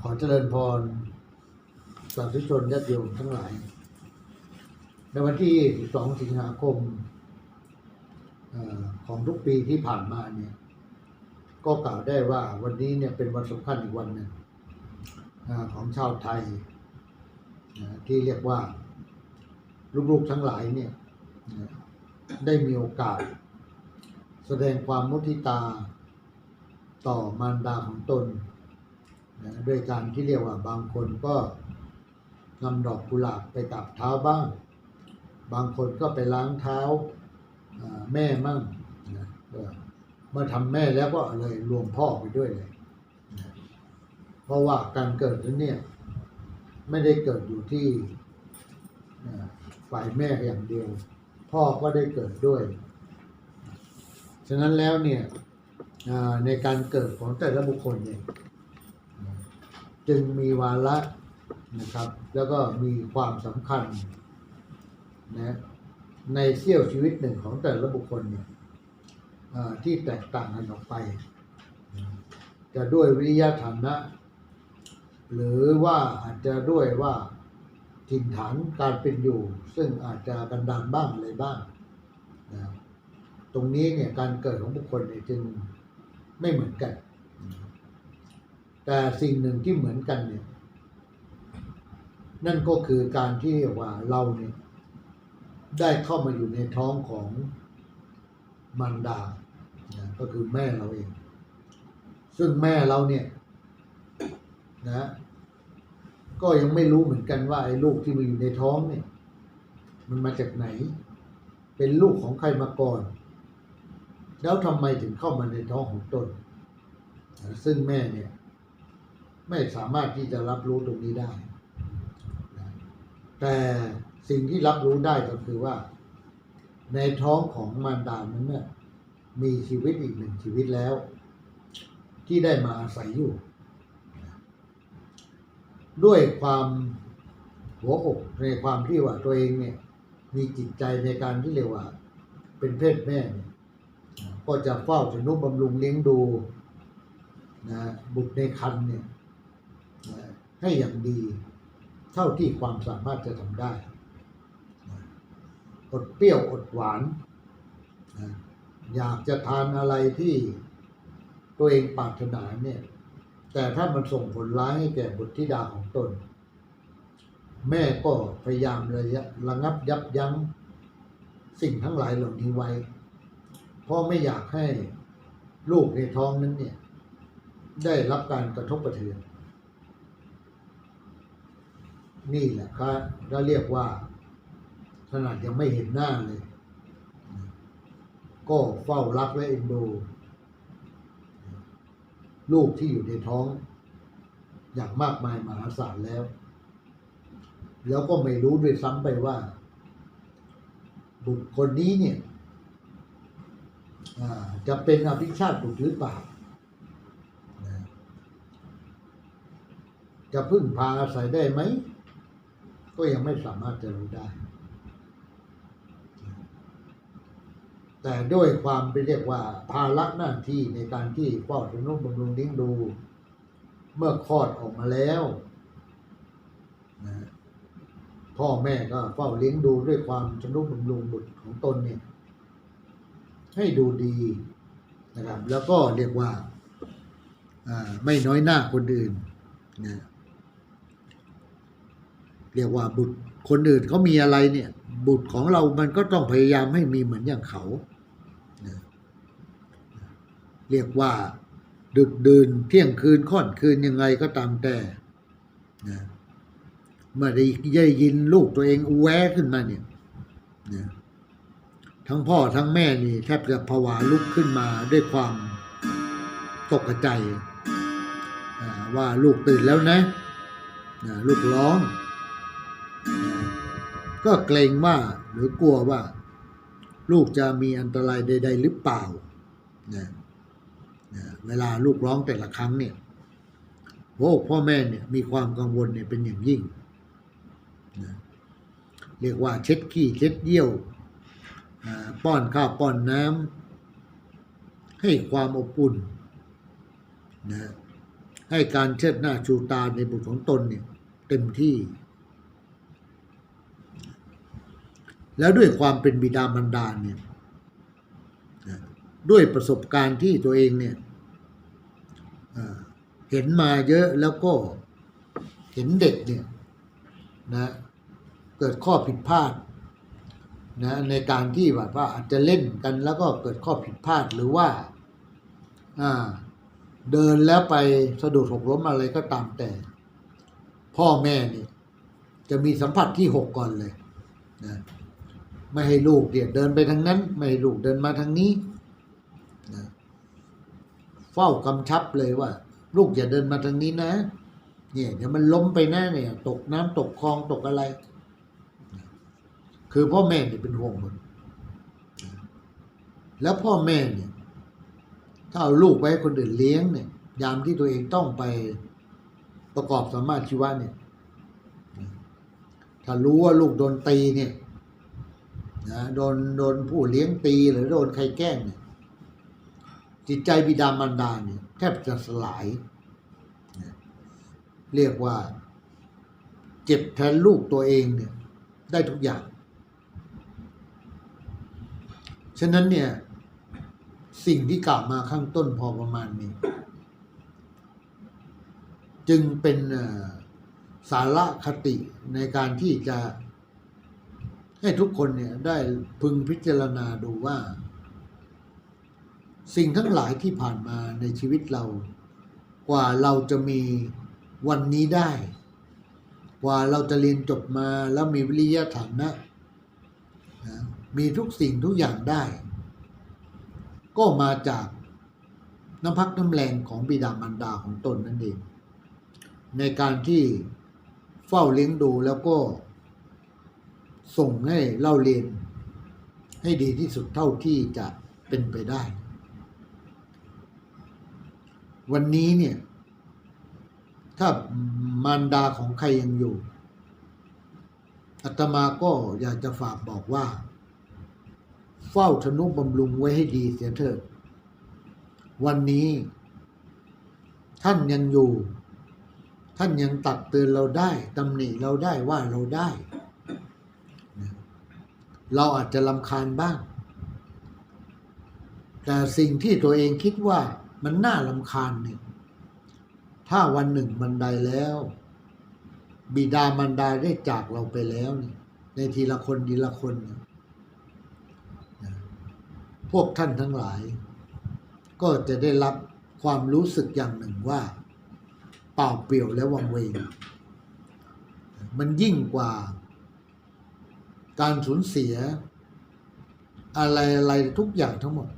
ขอเจริญพรสาธุชนญาติโยมทั้งหลาย ในวันที่ 12 สิงหาคมอของทุกปีที่ผ่านมาเนี่ย ก็กล่าวได้ว่าวันนี้เนี่ยเป็นวันสำคัญอีกวันหนึ่งอของชาวไทย ที่เรียกว่า ลูกๆทั้งหลายเนี่ย ได้มีโอกาส แสดงความมุทิตาต่อมารดาของตน นะด้วยการที่เรียกว่าบางคนก็นำดอกกุหลาบไปกราบเท้าบ้าง บางคนก็ไปล้างเท้าแม่มั่งนะเมื่อทำแม่แล้วก็เลยรวมพ่อไปด้วยเลยนะเพราะว่าการเกิดนั้นเนี่ยไม่ได้เกิดอยู่ที่ฝ่ายแม่อย่างเดียว พ่อก็ได้เกิดด้วย ฉะนั้นแล้วเนี่ยในการเกิดของแต่ละบุคคลเนี่ย จึงมีวาระนะครับ แล้วก็มีความสำคัญนะในเสี้ยวชีวิตหนึ่งของแต่ละบุคคลเนี่ยที่แตกต่างกันออกไป จะด้วยวิริยะฐานะ หรือว่าอาจจะด้วยว่าถิ่นฐานการเป็นอยู่ ซึ่งอาจจะกันดานบ้างอะไรบ้างนะตรงนี้เนี่ยการเกิดของบุคคลเนี่ยจึงไม่เหมือนกัน แต่สิ่งหนึ่งที่เหมือนกันเนี่ย นั่นก็คือการที่ว่าเราเนี่ยได้เข้ามาอยู่ในท้องของมารดานะก็คือแม่เราเอง ซึ่งแม่เราเนี่ยนะ ก็ยังไม่รู้เหมือนกันว่าไอ้ลูกที่มาอยู่ในท้องเนี่ย มันมาจากไหน เป็นลูกของใครมาก่อน แล้วทำไมถึงเข้ามาในท้องของตน ซึ่งแม่เนี่ย ไม่สามารถที่จะรับรู้ตรงนี้ได้ แต่สิ่งที่รับรู้ได้ก็คือว่า ในท้องของมารดานั้นเนี่ยมีชีวิตอีกหนึ่งชีวิตแล้ว ที่ได้มาอาศัยอยู่ ด้วยความหัวอกในความที่ว่าตัวเองเนี่ย มีจิตใจในการที่เรียกว่า เป็นเพศแม่ก็จะเฝ้าชนุบำรุงเลี้ยงดูนะบุตรในครรภ์เนี่ย ให้อย่างดีเท่าที่ความสามารถจะทำได้ อดเปรี้ยวอดหวาน อยากจะทานอะไรที่ตัวเองปรารถนาเนี่ย แต่ถ้ามันส่งผลร้ายให้แก่บุตรธิดาของตน แม่ก็พยายามระยะระงับยับยั้งสิ่งทั้งหลายเหล่านี้ไว้ เพราะไม่อยากให้ลูกในท้องนั้นเนี่ย ได้รับการกระทบกระเทือน นี่แหละครับเราเรียกว่าขนาดยังไม่เห็นหน้าเลย ก็เฝ้ารักและเอ็นดู ลูกที่อยู่ในท้อง อย่างมากมายมหาศาลแล้ว แล้วก็ไม่รู้ด้วยซ้ำไปว่า บุตรคนนี้เนี่ยจะเป็นอภิชาติบุตรหรือเปล่าจะพึ่งพาอาศัยได้ไหม ก็ยังไม่สามารถจะรู้ได้ แต่ด้วยความไปเรียกว่า ภาระหน้าที่ในการที่เฝ้าทนุบำรุงเลี้ยงดู เมื่อคลอดออกมาแล้วนะพ่อแม่ก็เฝ้าเลี้ยงดูด้วยความชนุบำรุงบุตรของตนเนี่ย ให้ดูดีนะครับ แล้วก็เรียกว่าอ่าไม่น้อยหน้าคนอื่นนะ เรียกว่าบุตรคนอื่นเขามีอะไรเนี่ย บุตรของเรามันก็ต้องพยายามให้มีเหมือนอย่างเขาเรียกว่า ดึกดื่นเที่ยงคืนค่อนคืนยังไงก็ตามแต่นะเมื่อได้ได้ยินลูกตัวเองอแวขึ้นมาเนี่ยนะทั้งพ่อทั้งแม่นี่แทบจะผวาลุกขึ้นมาด้วยความตกใจ ว่าลูกตื่นแล้วนะ ลูกร้อง ก็เกรงว่าหรือกลัวว่า ลูกจะมีอันตรายใด ๆ หรือเปล่านะนะเวลาลูกร้องแต่ละครั้งเนี่ยโอ้พ่อแม่เนี่ยมีความกังวลเนี่ยเป็นอย่างยิ่งนะเรียกว่าเช็ดขี้เช็ดเยี่ยวอ่าป้อนข้าวป้อนน้ำให้ความอบอุ่นนะให้การเชิดหน้าชูตาในบุตรของตนเนี่ยเต็มที่ แล้วด้วยความเป็นบิดามารดาเนี่ยด้วยประสบการณ์ที่ตัวเองเนี่ยเห็นมาเยอะแล้วก็เห็นเด็กเนี่ยนะเกิดข้อผิดพลาดนะในการที่แบบว่าอาจจะเล่นกันแล้วก็เกิดข้อผิดพลาดหรือว่าเดินแล้วไปสะดุดหกล้มอะไรก็ตามแต่ พ่อแม่เนี่ยจะมีสัมผัสที่หกก่อนเลยนะ ไม่ให้ลูกเนี่ยเดินไปทางนั้น ไม่ให้ลูกเดินมาทางนี้นะเฝ้ากำชับเลยว่า ลูกอย่าเดินมาทางนี้นะ เนี่ยเดี๋ยวมันล้มไปแน่เนี่ย ตกน้ำตกคลองตกอะไร คือพ่อแม่เนี่ยเป็นห่วงหมดแล้วพ่อแม่เนี่ยถ้าเอาลูกไว้ให้คนอื่นเลี้ยงเนี่ย ยามที่ตัวเองต้องไปประกอบสามารถชีวะเนี่ย ถ้ารู้ว่าลูกโดนตีเนี่ย นะโดนโดนผู้เลี้ยงตีหรือโดนใครแกล้งเนี่ยจิตใจบิดามารดาเนี่ยแทบจะสลาย เรียกว่า เจ็บแทนลูกตัวเองเนี่ยได้ทุกอย่าง ฉะนั้นเนี่ย สิ่งที่กล่าวมาข้างต้นพอประมาณนี้ จึงเป็นสาระคติในการที่จะ ให้ทุกคนเนี่ยได้พึงพิจารณาดูว่า สิ่งทั้งหลายที่ผ่านมาในชีวิตเรา กว่าเราจะมีวันนี้ได้ กว่าเราจะเรียนจบมาแล้วมีวิริยะฐานะนะมีทุกสิ่งทุกอย่างได้ ก็มาจากน้ำพักน้ำแรงของบิดามารดาของตนนั่นเอง ในการที่เฝ้าเลี้ยงดูแล้วก็ ส่งให้เล่าเรียน ให้ดีที่สุดเท่าที่จะเป็นไปได้ วันนี้เนี่ย ถ้ามารดาของใครยังอยู่อาตมาก็อยากจะฝากบอกว่า เฝ้าทนุบำรุงไว้ให้ดีเสียเถิดวันนี้ ท่านยังอยู่ ท่านยังตักเตือนเราได้ตำหนิเราได้ว่าเราได้ เราอาจจะลำคาญบ้าง แต่สิ่งที่ตัวเองคิดว่ามันน่าลำคาญเนี่ยถ้าวันหนึ่งบันไดแล้ว บิดามารดาได้จากเราไปแล้วเนี่ยในทีละคนทีละคนเนี่ยนะพวกท่านทั้งหลาย ก็จะได้รับความรู้สึกอย่างหนึ่งว่า เปล่าเปลี่ยวและวังเวงมันยิ่งกว่า การสูญเสีย อะไรอะไรทุกอย่างทั้งหมด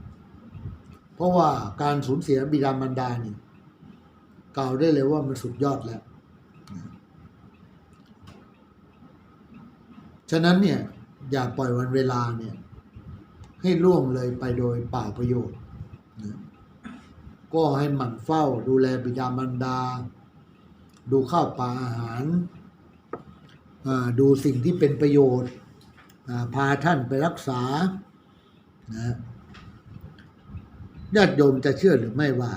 เพราะว่าการสูญเสียบิดามารดานี่กล่าวได้เลยว่ามันสุดยอดแล้ว ฉะนั้นเนี่ยอย่าปล่อยวันเวลาเนี่ยให้ล่วงเลยไปโดยเปล่าประโยชน์ ก็ให้หมั่นเฝ้าดูแลบิดามารดา ดูข้าวปลาอาหาร ดูสิ่งที่เป็นประโยชน์ พาท่านไปรักษานะญาติโยมจะเชื่อหรือไม่ว่า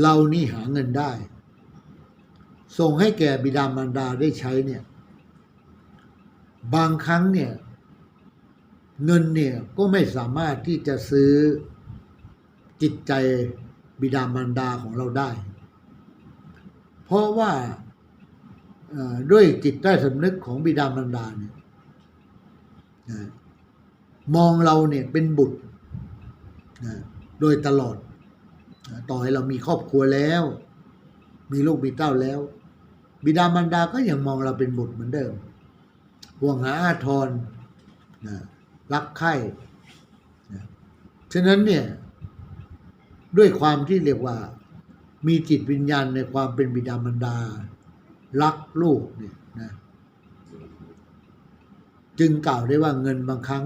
เรานี่หาเงินได้ ส่งให้แก่บิดามารดาได้ใช้เนี่ย บางครั้งเนี่ย เงินเนี่ยก็ไม่สามารถที่จะซื้อจิตใจบิดามารดาของเราได้ เพราะว่าด้วยจิตใต้สำนึกของบิดามารดาเนี่ย นะมองเราเนี่ยเป็นบุตรนะโดยตลอดนะต่อให้เรามีครอบครัวแล้ว มีลูกมีเต้าแล้ว บิดามารดาก็ยังมองเราเป็นบุตรเหมือนเดิมห่วงหาอาทรนะรักใคร่นะฉะนั้นเนี่ยด้วยความที่เรียกว่ามีจิตวิญญาณในความเป็นบิดามารดา รักลูกเนี่ยนะ จึงกล่าวได้ว่าเงินบางครั้ง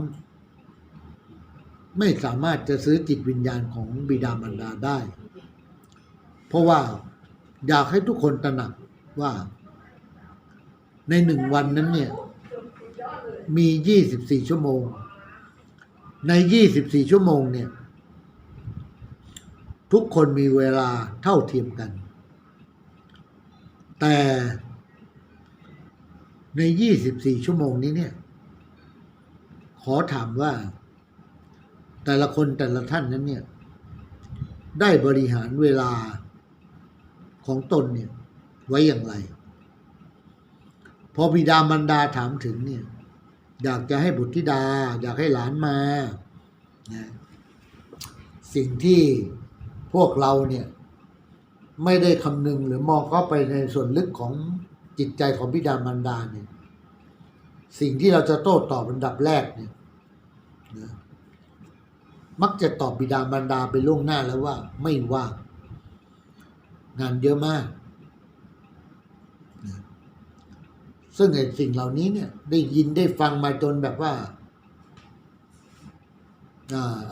ไม่สามารถจะซื้อจิตวิญญาณของบิดามารดาได้ เพราะว่าอยากให้ทุกคนตระหนักว่า ในหนึ่งวันนั้นเนี่ย มี24ชั่วโมง ใน24ชั่วโมงเนี่ย ทุกคนมีเวลาเท่าเทียมกัน แต่ใน 24 ชั่วโมงนี้เนี่ย อถามว่า แต่ละคนแต่ละท่านนั้นเนี่ย ได้บริหารเวลาของตนเนี่ย ไว้อย่างไร พอบิดามารดาถามถึงเนี่ย อยากจะให้บุตรธิดา อยากให้หลานมานะสิ่งที่พวกเราเนี่ย ไม่ได้คำนึงหรือมองเข้าไปในส่วนลึกของจิตใจของบิดามารดาเนี่ย สิ่งที่เราจะโต้ตอบอันดับแรกเนี่ย มักจะตอบบิดามารดาไปล่วงหน้าแล้วว่า ไม่ว่างงานเยอะมาก ซึ่งไอ้สิ่งเหล่านี้เนี่ย ได้ยินได้ฟังมาจนแบบว่า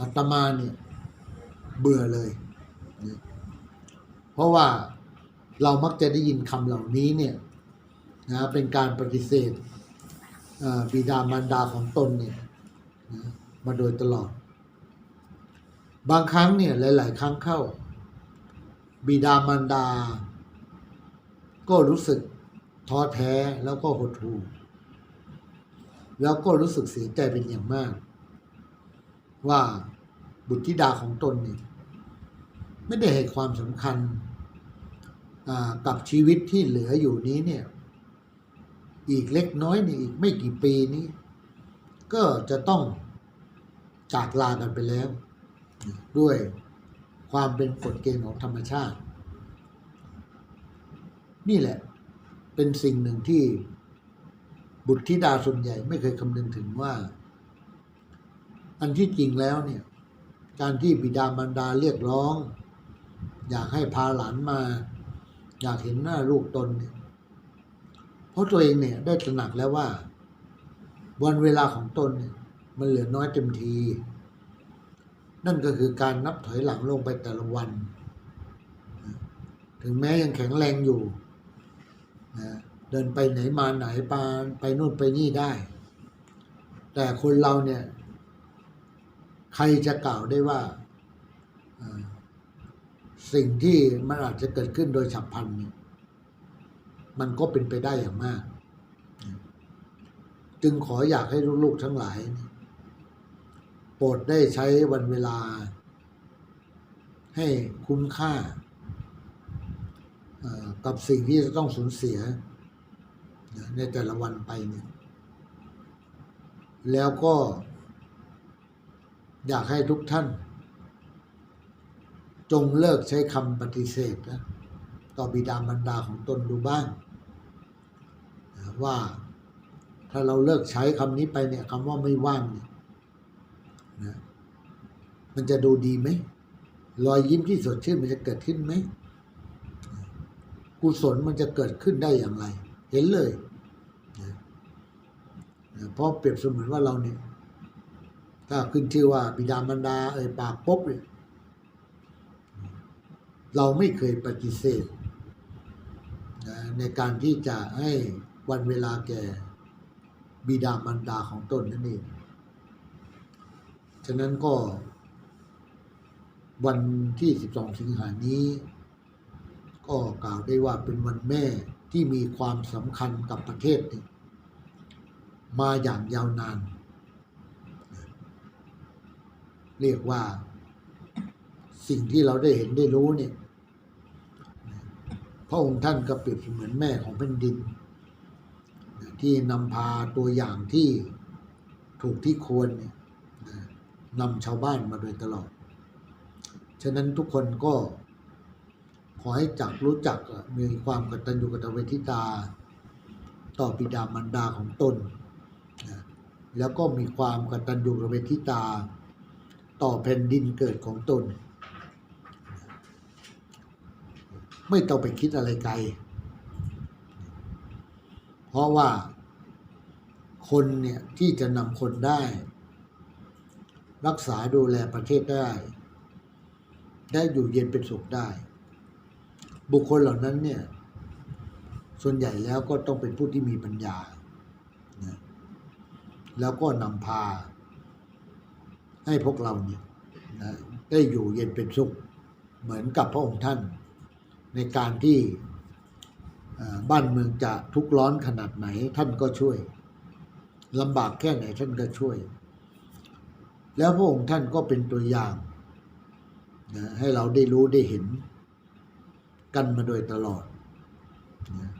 อาตมาเนี่ย เบื่อเลย เพราะว่าเรามักจะได้ยินคำเหล่านี้เนี่ยนะเป็นการปฏิเสธบิดามารดาของตนเนี่ยนะมาโดยตลอด บางครั้งเนี่ยหลาย ๆ ครั้งเข้า บิดามารดา ก็รู้สึกท้อแท้แล้วก็หดหู่แล้วก็รู้สึกเสียใจเป็นอย่างมาก ว่าบุตรธิดาของตนเนี่ยไม่ได้ให้ความสำคัญกับชีวิตที่เหลืออยู่นี้เนี่ย อีกเล็กน้อยนี่อีกไม่กี่ปีนี้ ก็จะต้องจากลากันไปแล้ว ด้วยความเป็นกฎเกณฑ์ของธรรมชาติ นี่แหละเป็นสิ่งหนึ่งที่บุตรธิดาส่วนใหญ่ไม่เคยคำนึงถึงว่า อันที่จริงแล้วเนี่ย การที่บิดามารดาเรียกร้อง อยากให้พาหลานมา อยากเห็นหน้าลูกตนเนี่ยเพราะตัวเองเนี่ยได้ตระหนักแล้วว่า วันเวลาของตนเนี่ย มันเหลือน้อยเต็มที นั่นก็คือการนับถอยหลังลงไปแต่ละวัน ถึงแม้ยังแข็งแรงอยู่นะเดินไปไหนมาไหนปาไปนู่นไปนี่ได้ แต่คนเราเนี่ย ใครจะกล่าวได้ว่า สิ่งที่มันอาจจะเกิดขึ้นโดยฉับพลันเนี่ยมันก็เป็นไปได้อย่างมาก จึงขออยากให้ลูกๆทั้งหลายเนี่ย โปรดได้ใช้วันเวลา ให้คุ้มค่า กับสิ่งที่จะต้องสูญเสียนะในแต่ละวันไปเนี่ยแล้วก็ อยากให้ทุกท่าน จงเลิกใช้คำปฏิเสธนะต่อบิดามารดาของตนดูบ้าง ว่าถ้าเราเลิกใช้คำนี้ไปเนี่ยคำว่าไม่ว่างเนี่ย นะมันจะดูดีไหมรอยยิ้มที่สดชื่นมันจะเกิดขึ้นไหมกุศลมันจะเกิดขึ้นได้อย่างไร เห็นเลยนะเพราะเปรียบเสมือนว่าเราเนี่ย ถ้าขึ้นชื่อว่าบิดามารดาเอ่ยปากปุ๊บเนี่ยเราไม่เคยปฏิเสธนะในการที่จะให้วันเวลาแก่บิดามารดาของตนนั่นเอง ฉะนั้นก็ วันที่ 12 สิงหานี้ ก็กล่าวได้ว่าเป็นวันแม่ที่มีความสำคัญกับประเทศนี้มาอย่างยาวนาน เรียกว่าสิ่งที่เราได้เห็นได้รู้เนี่ยพระองค์ท่านก็เปรียบเสมือนแม่ของแผ่นดิน ที่นำพาตัวอย่างที่ถูกที่ควรเนี่ย นำชาวบ้านมาโดยตลอด ฉะนั้นทุกคนก็ ขอให้จักรู้จักมีความกตัญญูกตเวทิตา ต่อบิดามารดาของตน แล้วก็มีความกตัญญูกตเวทิตา ต่อแผ่นดินเกิดของตน ไม่ต้องไปคิดอะไรไกล เพราะว่าคนเนี่ยที่จะนำคนได้ รักษาดูแลประเทศได้ ได้อยู่เย็นเป็นสุขได้ บุคคลเหล่านั้นเนี่ย ส่วนใหญ่แล้วก็ต้องเป็นผู้ที่มีปัญญานะแล้วก็นำพา ให้พวกเราเนี่ยนะได้อยู่เย็นเป็นสุข เหมือนกับพระองค์ท่าน ในการที่บ้านเมืองจะทุกข์ร้อนขนาดไหนท่านก็ช่วยลำบากแค่ไหนท่านก็ช่วย แล้วพระองค์ท่านก็เป็นตัวอย่างนะให้เราได้รู้ได้เห็นกันมาโดยตลอดนะ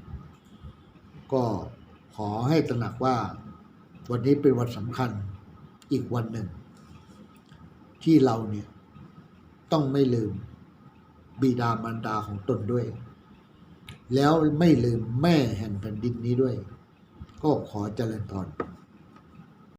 ก็ขอให้ตระหนักว่าวันนี้เป็นวันสำคัญอีกวันหนึ่ง ที่เราเนี่ยต้องไม่ลืมบิดามารดาของตนด้วย แล้วไม่ลืมแม่แห่งแผ่นดินนี้ด้วย ก็ขอเจริญพร